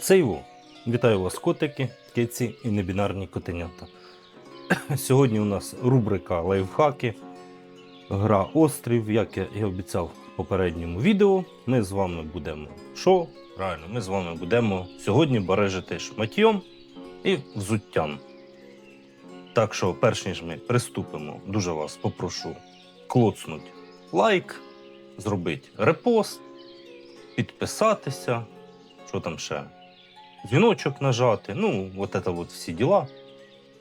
Це його. Вітаю вас, котики, киці і небінарні котенята. Сьогодні у нас рубрика лайфхаки, гра Острів. Як я і обіцяв в попередньому відео, ми з вами будемо що? Правильно, ми з вами будемо сьогодні барежити шматьйом і взуттям. Так що, перш ніж ми приступимо, дуже вас попрошу клоцнуть лайк, зробити репост, підписатися. Що там ще? Дзвіночок нажати, ну, от це от всі діла.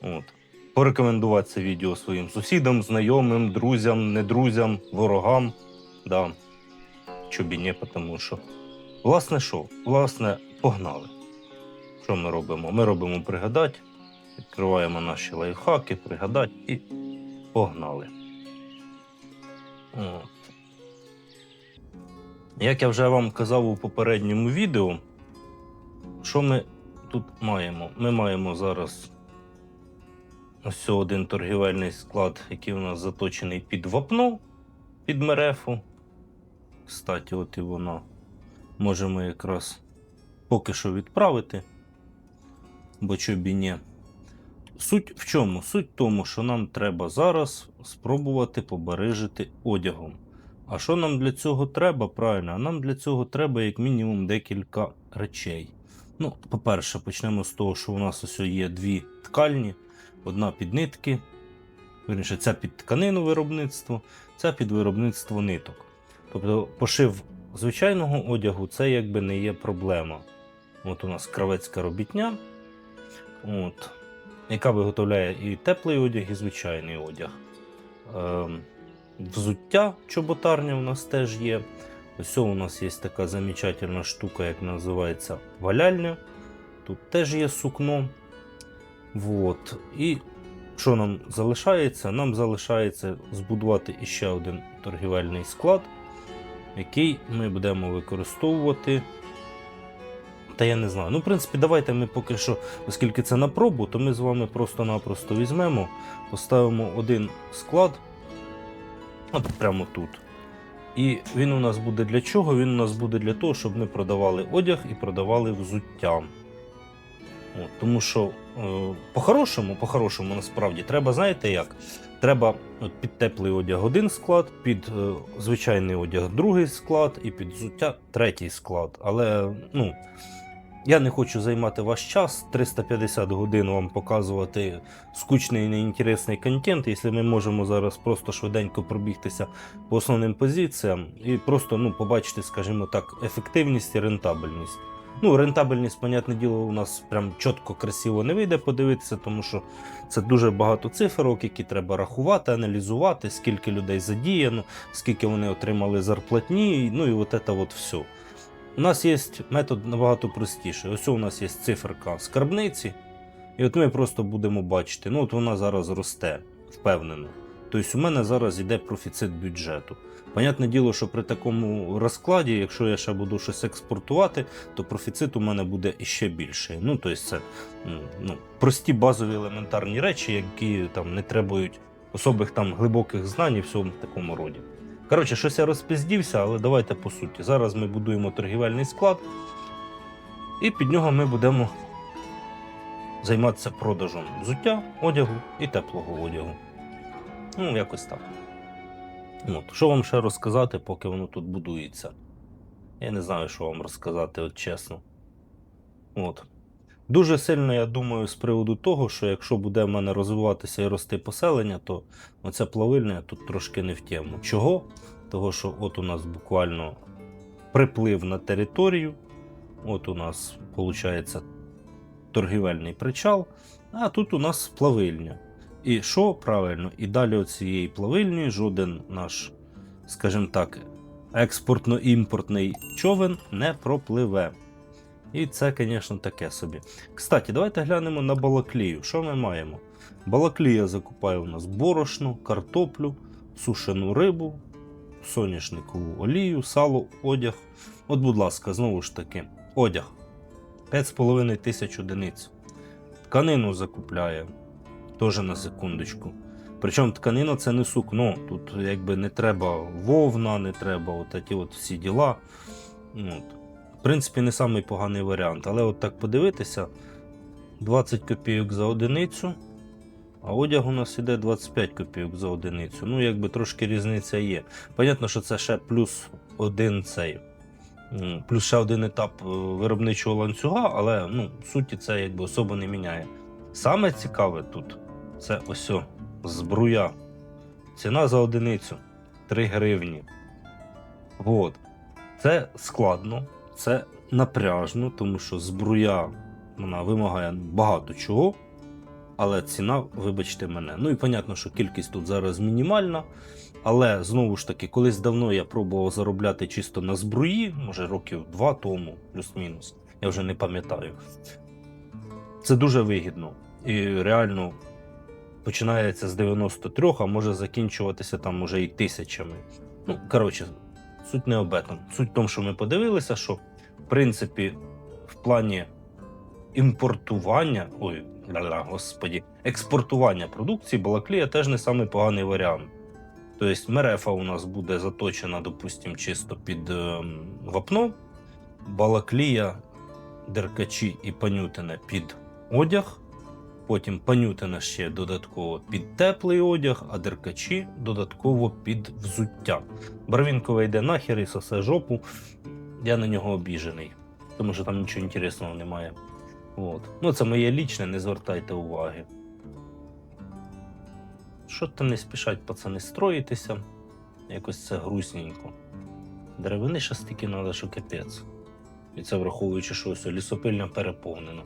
От. Порекомендувати це відео своїм сусідам, знайомим, друзям, недрузям, ворогам. Да. Чобі ні, тому що. Власне, що? Власне, погнали. Що ми робимо? Ми робимо пригадать, відкриваємо наші лайфхаки, пригадать і погнали. От. Як я вже вам казав у попередньому відео, що ми тут маємо? Ми маємо зараз ось один торгівельний склад, який у нас заточений під вапно, під мерефу. Кстати, от і вона. Можемо якраз поки що відправити, бо чобі ні. Суть в чому? Суть в тому, що нам треба зараз спробувати побережити одягом. А що нам для цього треба? Правильно, а нам для цього треба як мінімум декілька речей. Ну, по-перше, почнемо з того, що у нас ось є дві ткальні: одна під нитки, вірніше, ця під тканину виробництво, ця під виробництво ниток. Тобто пошив звичайного одягу це якби не є проблема. От у нас кравецька робітня, от, яка виготовляє і теплий одяг, і звичайний одяг. Ем, взуття чоботарня у нас теж є. Ось у нас є така замечательна штука, як називається валяльня. Тут теж є сукно. Вот. І що нам залишається? Нам залишається збудувати іще один торгівельний склад, який ми будемо використовувати. Та я не знаю. Ну, в принципі, давайте ми поки що, оскільки це на пробу, то ми з вами просто-напросто візьмемо, поставимо один склад. От прямо тут. І він у нас буде для чого? Він у нас буде для того, щоб ми продавали одяг і продавали взуття. От, тому що е, по-хорошому, по-хорошому, насправді, треба, знаєте як? Треба от, під теплий одяг один склад, під е, звичайний одяг другий склад, і під взуття третій склад. Але ну, я не хочу займати ваш час, 350 годин вам показувати скучний і неінтересний контент, якщо ми можемо зараз просто швиденько пробігтися по основним позиціям і просто ну, побачити, скажімо так, ефективність і рентабельність. Ну, рентабельність, понятне діло, у нас прям чітко, красиво не вийде подивитися, тому що це дуже багато циферок, які треба рахувати, аналізувати, скільки людей задіяно, скільки вони отримали зарплатні, ну і от це от все. У нас є метод набагато простіший. Ось у нас є циферка скарбниці, і от ми просто будемо бачити, ну от вона зараз росте, впевнено. Тобто у мене зараз йде профіцит бюджету. Понятне діло, що при такому розкладі, якщо я ще буду щось експортувати, то профіцит у мене буде іще більший. Ну, тобто це ну, прості базові елементарні речі, які там не требують особих там глибоких знань і всьому такому роді. Коротше, щось я розпіздівся, але давайте по суті. Зараз ми будуємо торгівельний склад, і під нього ми будемо займатися продажем взуття, одягу і теплого одягу. Ну, якось так. От. Що вам ще розказати, поки воно тут будується? Я не знаю, що вам розказати, от чесно. От. Дуже сильно я думаю з приводу того, що якщо буде в мене розвиватися і рости поселення, то оця плавильня тут трошки не в тему. Чого? Того, що от у нас буквально приплив на територію, от у нас виходить торгівельний причал, а тут у нас плавильня. І що правильно? І далі цієї плавильні жоден наш, скажімо так, експортно-імпортний човен не пропливе. І це, звісно, таке собі. Кстати, давайте глянемо на балаклію. Що ми маємо? Балаклія закупає у нас борошно, картоплю, сушену рибу, соняшникову олію, сало, одяг. От, будь ласка, знову ж таки, одяг. 5,5 тисяч одиниць. Тканину закупляє. Теж на секундочку. Причому тканина це не сукно. Тут якби не треба вовна, не треба от ті от всі діла. От. Принципі, не самий поганий варіант. Але от так подивитися: 20 копійок за одиницю, а одяг у нас іде 25 копійок за одиницю. Ну, якби трошки різниця є. Понятно, що це ще плюс один цей. Плюс ще один етап е, виробничого ланцюга, але ну, в суті це якби особо не міняє. Саме цікаве тут це ось о, збруя. Ціна за одиницю 3 гривні. От. Це складно, це напряжно, тому що збруя вона вимагає багато чого, але ціна, вибачте мене. Ну і понятно, що кількість тут зараз мінімальна. Але знову ж таки, колись давно я пробував заробляти чисто на збруї, може років два тому, плюс-мінус. Я вже не пам'ятаю. Це дуже вигідно. І реально починається з 93, а може закінчуватися там уже і тисячами. Ну, коротше, суть не об этом. Суть в тому, що ми подивилися, що в принципі в плані імпортування, ой, господі, експортування продукції Балаклія теж не самий поганий варіант. Тобто мерефа у нас буде заточена, допустимо, чисто під ем, вапно, балаклія, деркачі і панютине під одяг. Потім панютина ще додатково під теплий одяг, а деркачі додатково під взуття. Барвінкове йде нахер і сосе жопу. Я на нього обіжений, тому що там нічого інтересного немає. От. Ну, це моє лічне, не звертайте уваги. Що то не спішать пацани строїтися. Якось це грустненько. Деревини ще стільки треба, що капець. І це враховуючи, що ось лісопильня переповнена.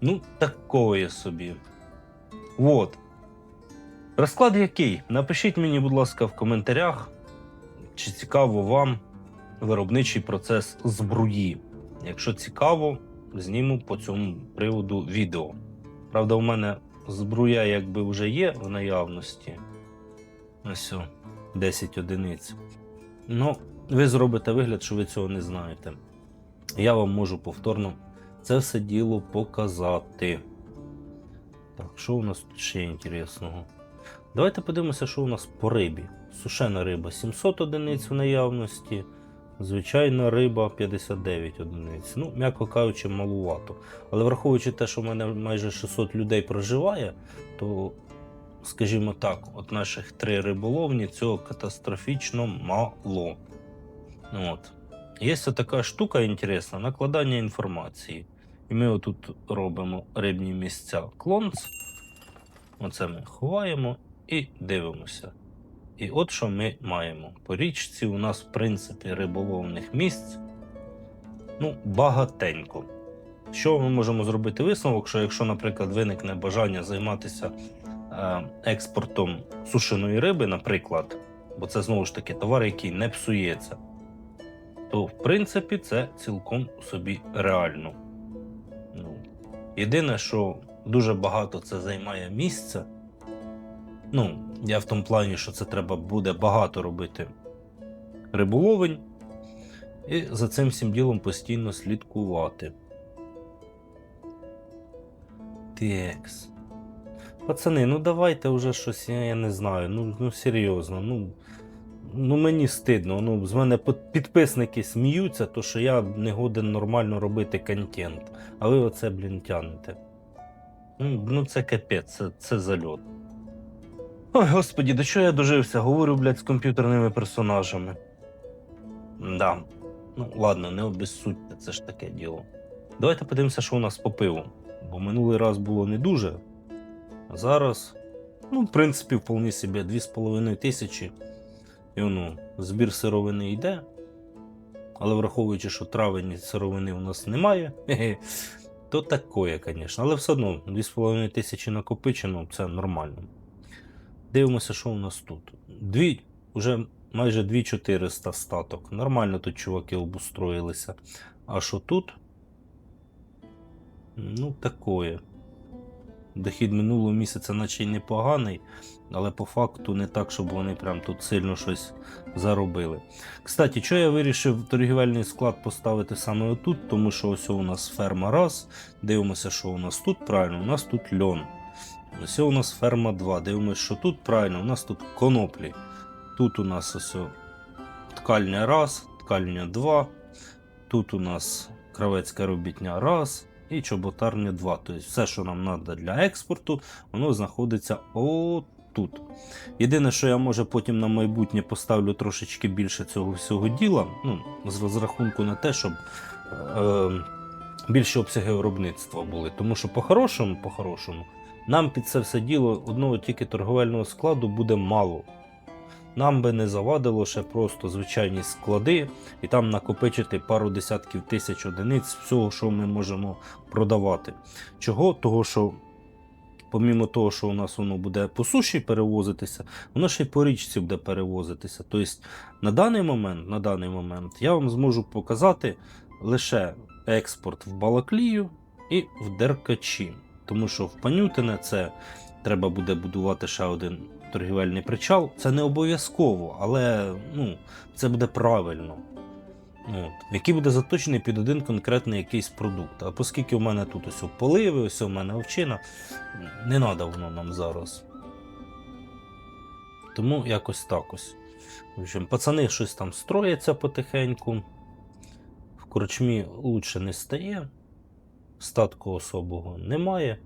Ну, такое собі. Вот. Розклад який? Напишіть мені, будь ласка, в коментарях, чи цікаво вам виробничий процес збруї. Якщо цікаво, зніму по цьому приводу відео. Правда, у мене збруя якби вже є в наявності. Ось, 10 одиниць. Ну, ви зробите вигляд, що ви цього не знаєте. Я вам можу повторно це все діло показати. Так, що у нас тут ще інтересного? Давайте подивимося, що у нас по рибі. Сушена риба 700 одиниць в наявності. Звичайна риба 59 одиниць. Ну, м'яко кажучи, малувато. Але враховуючи те, що в мене майже 600 людей проживає, то, скажімо так, от наших три риболовні цього катастрофічно мало. От. Є така штука інтересна накладання інформації. І ми отут робимо рибні місця клонц. Оце ми ховаємо і дивимося. І от що ми маємо. По річці у нас, в принципі, риболовних місць ну, багатенько. Що ми можемо зробити висновок, що якщо, наприклад, виникне бажання займатися е, експортом сушеної риби, наприклад, бо це знову ж таки товар, який не псується, то в принципі це цілком собі реально. Єдине, що дуже багато це займає місця. Ну, я в тому плані, що це треба буде багато робити риболовень і за цим всім ділом постійно слідкувати. Текс. Пацани, ну давайте вже щось, я не знаю. Ну, ну серйозно, ну. Ну мені стидно. Ну, з мене підписники сміються, то що я не годен нормально робити контент. А ви оце, блін, тянете. Ну, ну це капець, це, це зальот. Ой, господі, до чого я дожився? Говорю, блядь, з комп'ютерними персонажами. Да. Ну, ладно, не обезсудьте, це ж таке діло. Давайте подивимося, що у нас по пиву. Бо минулий раз було не дуже. А зараз, ну, в принципі, вполне собі 2,5 тисячі. І ну, збір сировини йде. Але враховуючи, що травень сировини у нас немає, то такое, звісно. Але все одно 2,5 тисячі накопичено, це нормально. Дивимося, що у нас тут. Дві, вже майже 2400 статок. Нормально тут чуваки обустроїлися. А що тут? Ну, такое. Дохід минулого місяця, наче й непоганий, але по факту не так, щоб вони прям тут сильно щось заробили. Кстати, що я вирішив торгівельний склад поставити саме отут, тому що ось у нас ферма раз. Дивимося, що у нас тут правильно, у нас тут льон. Ось у нас ферма 2. Дивимося, що тут правильно, у нас тут коноплі. Тут у нас ось ткальня раз, ткальня 2. Тут у нас кравецька робітня раз і чоботарня 2. Тобто все, що нам треба для експорту, воно знаходиться отут. Єдине, що я може потім на майбутнє поставлю трошечки більше цього всього діла, ну, з розрахунку на те, щоб е, більші обсяги виробництва були. Тому що по-хорошому, по-хорошому, нам під це все діло одного тільки торговельного складу буде мало. Нам би не завадило ще просто звичайні склади і там накопичити пару десятків тисяч одиниць всього, що ми можемо продавати. Чого? Того, що помімо того, що у нас воно буде по суші перевозитися, воно ще й по річці буде перевозитися. Тобто на даний момент, на даний момент я вам зможу показати лише експорт в Балаклію і в Деркачі. Тому що в Панютине це треба буде будувати ще один торгівельний причал. Це не обов'язково, але ну, це буде правильно. От, який буде заточений під один конкретний якийсь продукт. А оскільки в мене тут ось поливи, ось у мене овчина, не треба воно нам зараз. Тому якось так ось. В общем, пацани щось там строяться потихеньку. В корчмі лучше не стає, статку особого немає.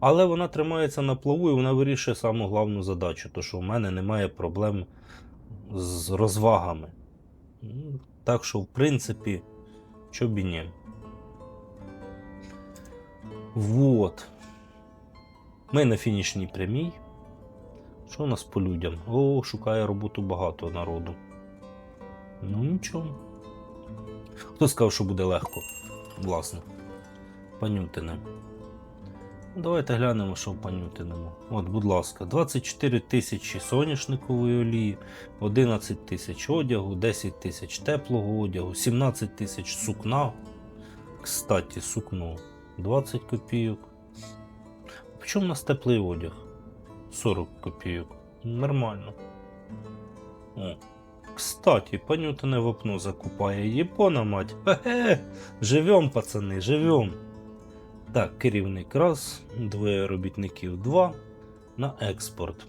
Але вона тримається на плаву і вона вирішує саму головну задачу, то що в мене немає проблем з розвагами. Так що, в принципі, що б і ні. Вот. Ми на фінішній прямій. Що у нас по людям? О, шукає роботу багато народу. Ну нічого. Хто сказав, що буде легко? Власне. Панютине. Давайте глянемо, що в панютиному. От, будь ласка, 24 тисячі соняшникової олії, 11 тисяч одягу, 10 тисяч теплого одягу, 17 тисяч сукна. Кстати, сукно 20 копійок. Чому у нас теплий одяг? 40 копійок. Нормально. О. Кстати, панютине вапно закупає. Єпона мать. Хе-хе. Живем, пацани, живем. Так, керівник раз, двоє робітників два на експорт.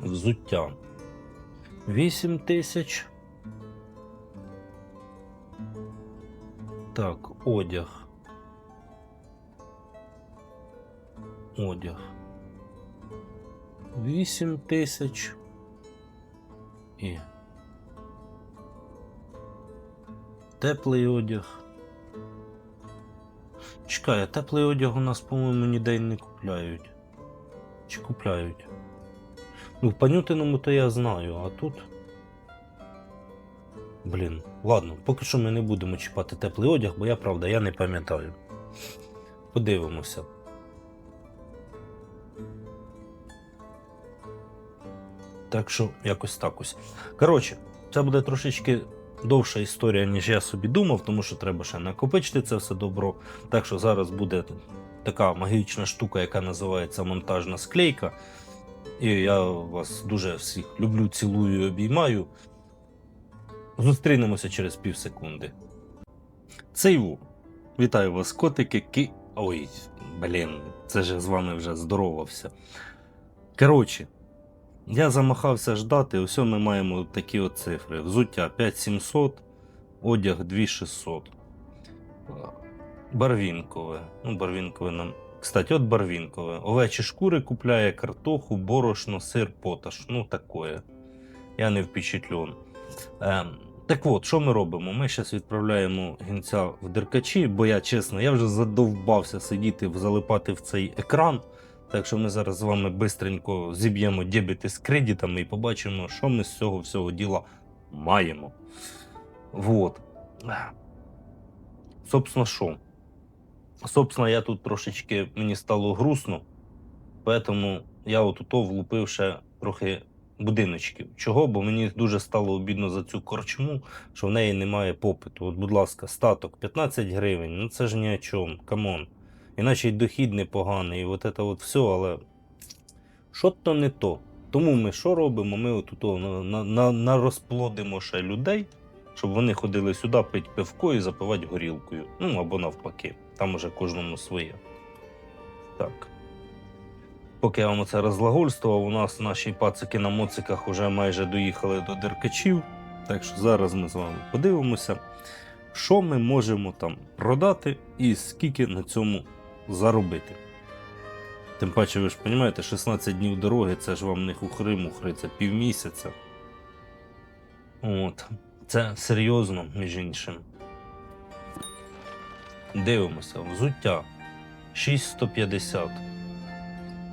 Взуття 8 тисяч. Так, одяг. Одяг. 8 тисяч. І. Теплий одяг. Чекай, а теплий одяг у нас, по-моєму, ніде не купляють. Чи купляють? Ну, в панютиному то я знаю, а тут. Блін, ладно, поки що ми не будемо чіпати теплий одяг, бо я правда, я не пам'ятаю. Подивимося. Так що, якось так ось. Коротше, це буде трошечки довша історія, ніж я собі думав, тому що треба ще накопичити це все добро. Так що зараз буде така магічна штука, яка називається монтажна склейка. І я вас дуже всіх люблю, цілую і обіймаю. Зустрінемося через пів секунди. Цейву. Вітаю вас, котики. Ки... Ой, блін, це ж я з вами вже здоровався. Коротше, я замахався ждати, ось ми маємо такі от цифри. Взуття 5700, одяг 2600. Барвінкове. Ну, барвінкове нам. Кстати, от барвінкове. Овечі шкури купляє картоху, борошно, сир, поташ. Ну, такое. Я не впечатлен. Ем, так от, що ми робимо? Ми зараз відправляємо гінця в деркачі, бо я чесно, я вже задовбався сидіти, залипати в цей екран. Так що ми зараз з вами бистренько зіб'ємо дебіти з кредитами і побачимо, що ми з цього всього діла маємо. Вот. Собственно, що? Собственно, я тут трошечки мені стало грустно, поэтому я отуто влупив ще трохи будиночків. Чого? Бо мені дуже стало обідно за цю корчму, що в неї немає попиту. От, будь ласка, статок 15 гривень, ну це ж ні о чому, камон. Іначе й дохід непоганий, і от це от все, але що то не то. Тому ми що робимо? Ми от на, на, ще людей, щоб вони ходили сюди пити пивко і запивати горілкою. Ну або навпаки. Там уже кожному своє. Так. Поки я вам це розлагольствував, у нас наші пацики на моциках вже майже доїхали до деркачів. Так що зараз ми з вами подивимося. що ми можемо там продати і скільки на цьому заробити. Тим паче, ви ж розумієте, 16 днів дороги це ж вам не хухри-мухри, це півмісяця. От. Це серйозно, між іншим. Дивимося, взуття 6150.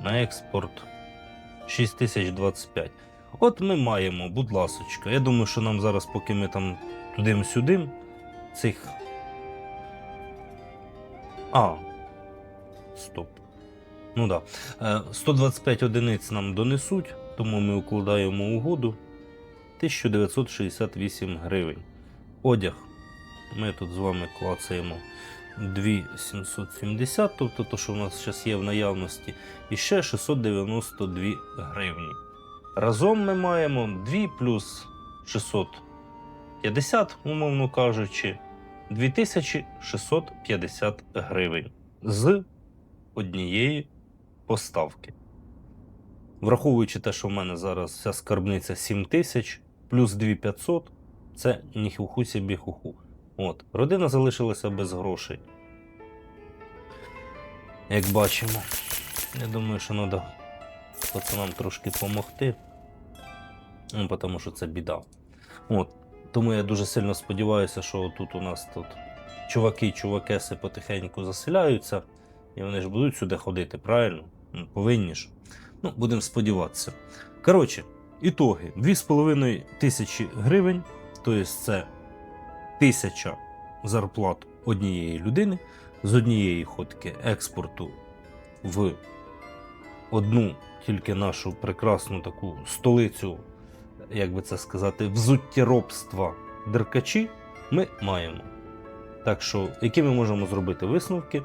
На експорт 6025. От ми маємо, будь ласочка. Я думаю, що нам зараз, поки ми там тудим-сюдим, цих. А. Стоп. Ну да. Е, 125 одиниць нам донесуть, тому ми укладаємо угоду. 1968 гривень. Одяг. Ми тут з вами клацаємо 2770, тобто то, що у нас зараз є в наявності, і ще 692 гривні. Разом ми маємо 2 плюс 650, умовно кажучи, 2650 гривень з однієї поставки. Враховуючи те, що в мене зараз вся скарбниця 7000 плюс 2500, це ні хуху собі хуху. От, родина залишилася без грошей. Як бачимо, я думаю, що треба пацанам трошки допомогти. Ну, тому що це біда. От. Тому я дуже сильно сподіваюся, що тут у нас тут чуваки, чувакеси потихеньку заселяються, і вони ж будуть сюди ходити, правильно? Ну, повинні ж. Ну, будемо сподіватися. Коротше, ітоги: 2,5 тисячі гривень, тобто це тисяча зарплат однієї людини з однієї ходки експорту в одну тільки нашу прекрасну таку столицю, як би це сказати, взуттєробства деркачі ми маємо. Так що, які ми можемо зробити висновки?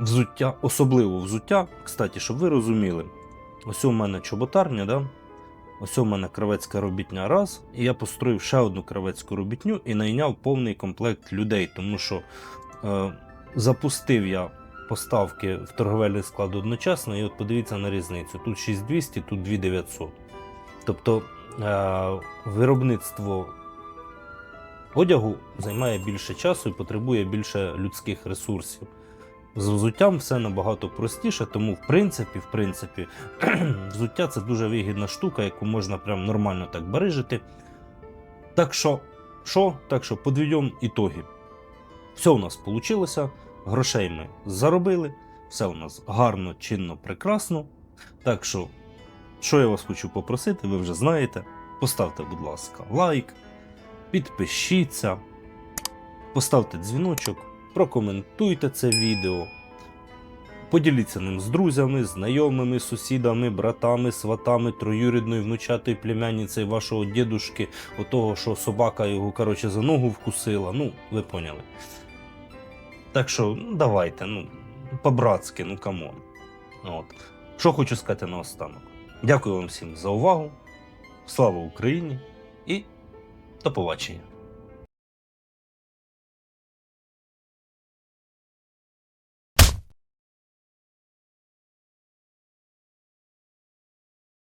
Взуття, особливо взуття, кстати, щоб ви розуміли, ось у мене чоботарня, да? ось у мене кравецька робітня раз, і я построїв ще одну кравецьку робітню і найняв повний комплект людей, тому що е, запустив я поставки в торговельний склад одночасно, і от подивіться на різницю. Тут 6200, тут 2900. Тобто е, виробництво одягу займає більше часу і потребує більше людських ресурсів. З взуттям все набагато простіше, тому в принципі, в принципі, взуття це дуже вигідна штука, яку можна прям нормально так барижити. Так що, що? Так що підведемо ітоги. Все у нас вийшло, грошей ми заробили, все у нас гарно, чинно, прекрасно. Так що, що я вас хочу попросити, ви вже знаєте. Поставте, будь ласка, лайк, підпишіться, поставте дзвіночок, прокоментуйте це відео. Поділіться ним з друзями, знайомими, сусідами, братами, сватами, троюрідною, внучатою племянницею вашого дідушки, отого, що собака його коротше, за ногу вкусила. Ну, ви поняли. Так що, ну, давайте, ну, по-братськи, ну камон. От. Що хочу сказати наостанок. Дякую вам всім за увагу. Слава Україні і до побачення.